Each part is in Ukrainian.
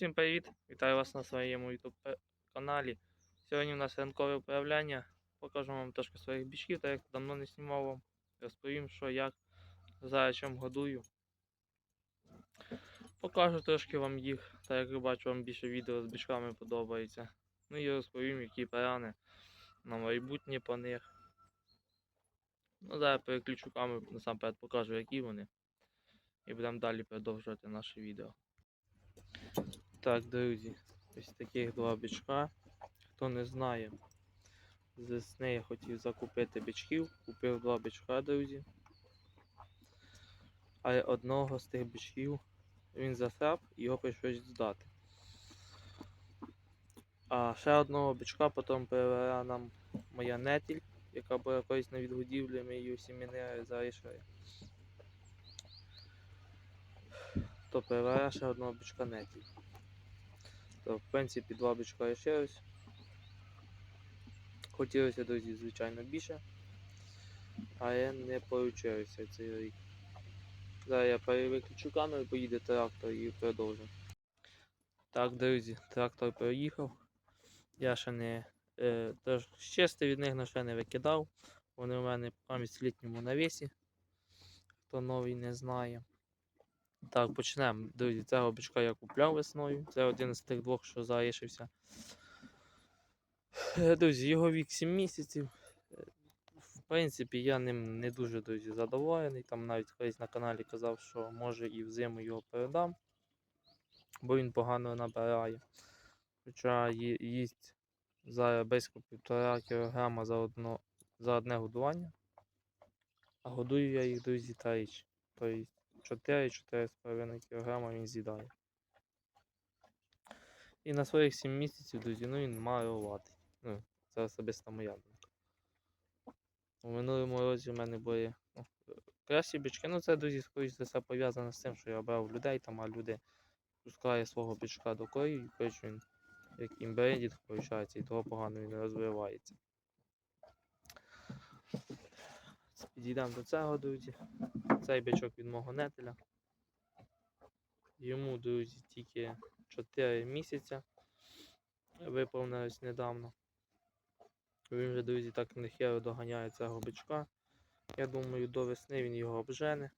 Всім привіт! Вітаю вас на своєму YouTube каналі. Сьогодні у нас ранкове управляння. Покажу вам трошки своїх бічків, так як давно не знімав вам. Розповім, що як зараз чим годую. Покажу трошки вам їх, так як бачу, вам більше відео з бічками подобається. Ну і розповім, які плани на майбутнє по них. Ну, зараз переключу камеру, насамперед покажу, які вони. І будемо далі продовжувати наше відео. Так, друзі, ось таких два бичка. Хто не знає, з весни я хотів закупити бичків, купив два бичка, друзі. Але одного з тих бичків він засрав і його прийшлось здати. А ще одного бичка потім привела нам моя нетіль, яка була колись на відгодівлі, ми її всі міни залишили. То привела ще одного бичка нетіль. То, в принципі, два бичка лишилось. Хотілося, друзі, звичайно, більше. Але не вийшло цей рік. Зараз я перевиключу камеру, поїде трактор і продовжу. Так, друзі, трактор проїхав. Я ще не е, тож щасти від них на ще не викидав. Вони у мене пам'ять літньому навісі. Хто новий не знає. Так, почнемо. Друзі, цього бичка я купляв весною. Це один з тих двох, що залишився. Друзі, його вік 7 місяців. В принципі, я ним не дуже друзі, задоволений. Там навіть колись на каналі казав, що може і взиму його передам, бо він погано набирає. Хоча їсть зараз близько 1,5 кг за, одно, за одне годування. А годую я їх, друзі, тричі. Тобто 4-4,5 кг він з'їдає. І на своїх 7 місяців, друзі, ну він маловатий. Ну, це особисто моя думка. У минулому році в мене були ну, кращі бички. Ну це, друзі, скоріш за все пов'язано з тим, що я брав людей, там, а люди пускає свого бичка до кої, і коротше він як імбрендіт, виходить, і того погано він розвивається. Підійдемо до цього, друзі. Цей бичок від мого нетеля. Йому, друзі, тільки 4 місяця виповнилось недавно. Він вже, друзі, так нехеро доганяє цього бичка. Я думаю, до весни він його обжене.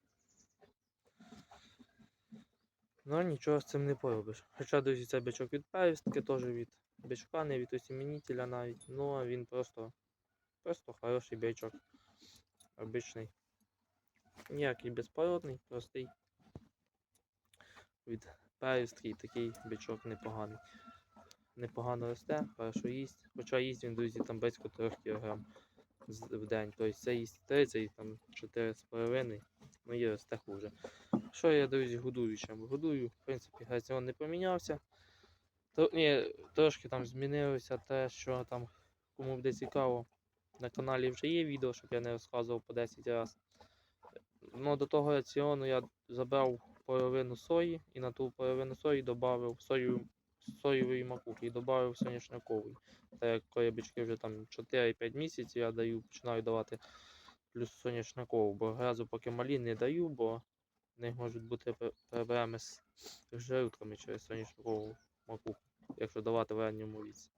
Ну нічого з цим не поробиш. Хоча, друзі, цей бичок від перестки, теж від бичка, не від осімінітеля навіть. Ну а він просто, просто хороший бичок. Обичний. Ніякий безпородний, простий. Від перестки такий бичок непоганий. Непогано росте, хорошо їсть. Хоча їсть він, друзі, там близько 3 кг в день. Тобто це їсть 30, там 4,5, ну і росте хуже. Що я, друзі, годую чим? Годую, в принципі, раціон не помінявся. То, ні, трошки там змінилося те, що там, кому буде цікаво, на каналі вже є відео, щоб я не розказував по 10 разів. Ну, до того раціону я забрав половину сої і на ту половину сої додав сою, соєвої макухи і додав соняшникової. Так як коли вже там 4-5 місяців я даю, починаю давати плюс соняшникову, бо разу поки малі не даю, бо в них можуть бути проблеми з жирками через соняшникову макуху, якщо давати в ранньому віці.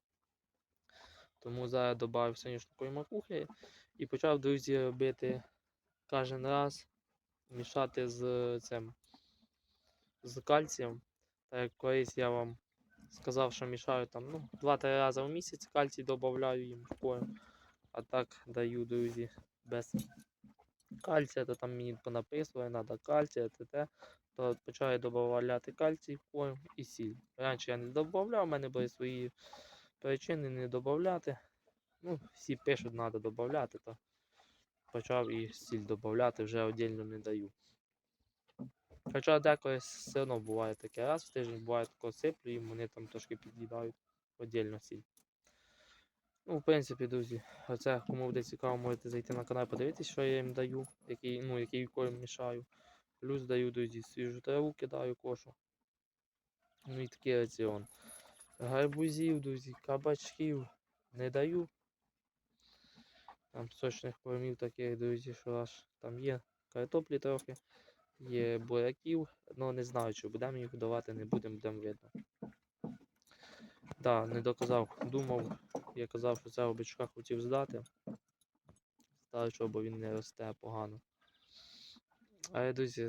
Тому зараз додав соняшникової макухи і почав, друзі, робити кожен раз мішати з цим з кальцієм. Так як колись я вам сказав, що мішаю там ну, 2-3 рази в місяць кальцій додаю їм в корм. А так даю, друзі, без кальція, то там мені понаписували, треба кальція, те. То почав додавати кальцій в корм і сіль. Раніше я не додавав, у мене були свої причини не додавати. Ну, всі пишуть, треба додавати, то почав і сіль додавати, вже віддільно не даю. Хоча деколи все одно буває таке. Раз в тиждень буває тако сиплю, і вони там трошки під'їдають віддільно сіль. Ну, в принципі, друзі, оце кому буде цікаво, можете зайти на канал, подивитися, що я їм даю, який, ну, який корм мішаю. Плюс даю, друзі, свіжу траву кидаю кошу. Ну і такий раціон. Гарбузів, друзі, кабачків не даю. Там сочних кормів таких, друзі, що аж там є картоплі трохи, є буряків, але не знаю, чи будемо їх давати, не будемо, будемо видно. Да, не доказав, думав, я казав, що цього бичка хотів здати. Що бо він не росте погано. Але, друзі,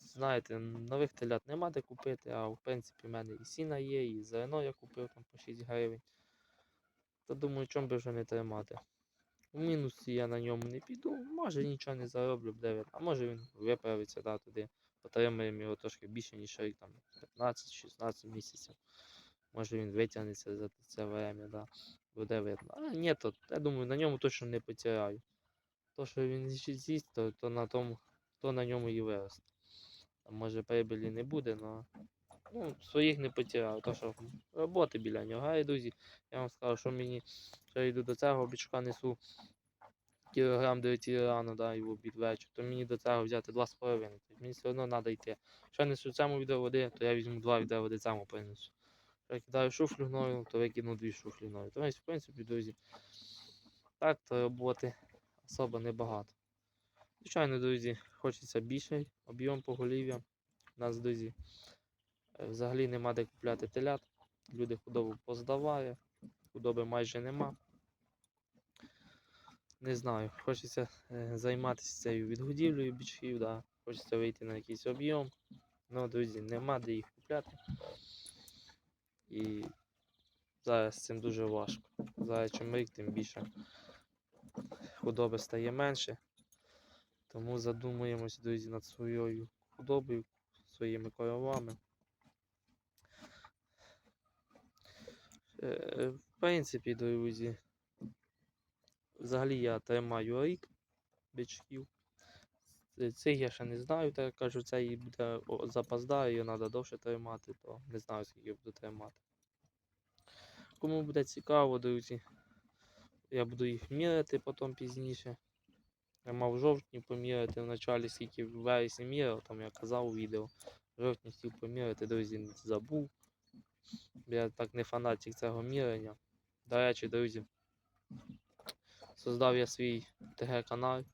знаєте, нових телят нема де купити, а в принципі в мене і сіна є, і зерно я купив там по 6 гривень. То думаю, чому би вже не тримати. У мінусі я на ньому не піду, може нічого не зароблю, буде. А може він виправиться да, туди. Потримаємо його трошки більше, ніж рік, там 15-16 місяців. Може він витягнеться за це время, да. буде видно. А ні, то я думаю, на ньому точно не потеряю. То, що він з'їсть- то, то на тому, то на ньому і виросте. Може прибилі не буде, але ну, своїх не потеряю. То, що роботи біля нього. А, друзі, я вам скажу, що мені, що я йду до цього бичка несу кілограм 9 рано, да, і в обід вечір, то мені до цього взяти 2,5. Тобто мені все одно треба йти. Якщо я несу цьому відео води, то я візьму 2 відео води цьому принесу. Якщо я кидаю шуфлю гною, то викину 2 шуфлі гною. Тобто, в принципі, друзі, так то роботи особо небагато. Звичайно, друзі, хочеться більший об'єм поголів'я. У нас, друзі, взагалі нема де купляти телят. Люди худобу поздавали, худоби майже нема. Не знаю, хочеться е, займатися цією відгодівлею бічків, да. хочеться вийти на якийсь об'єм. Ну, друзі, нема де їх купляти. І зараз з цим дуже важко. Зараз чим рік, тим більше худоби стає менше. Тому задумуємось, друзі, над своєю худобою, своїми коровами. В принципі, друзі, взагалі я тримаю рік бичків. Е, Цих я ще не знаю, так кажу, це і буде запоздає, його треба довше тримати, то не знаю, скільки буду тримати. Кому буде цікаво, друзі, я буду їх міряти потім пізніше. Я мав в жовтні поміряти в началі, скільки в вересні міряв, там я казав у відео. В жовтні хотів поміряти, друзі, забув. Я так не фанатик цього міряння. До речі, друзі, создав я свій ТГ-канал.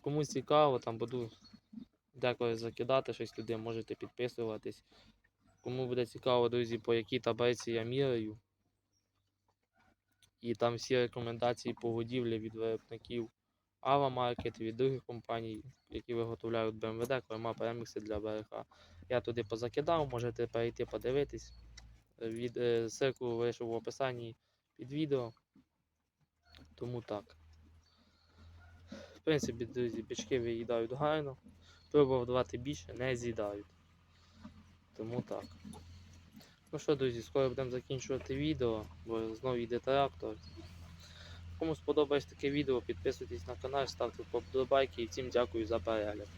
Кому цікаво, там буду деколи закидати щось туди, можете підписуватись. Кому буде цікаво, друзі, по якій таблиці я міряю. І там всі рекомендації по годівлі від виробників Ава Market, від других компаній, які виготовляють БМВД, корма премікси для БРХ. Я туди позакидав, можете перейти подивитись. Е, ссылку лишу в описанні під відео. Тому так. В принципі, друзі, бички виїдають гарно. Пробував давати більше, не з'їдають. Тому так. Ну що, друзі, скоро будемо закінчувати відео, бо знову йде трактор. Кому сподобається таке відео, підписуйтесь на канал, ставте вподобайки і всім дякую за перегляд.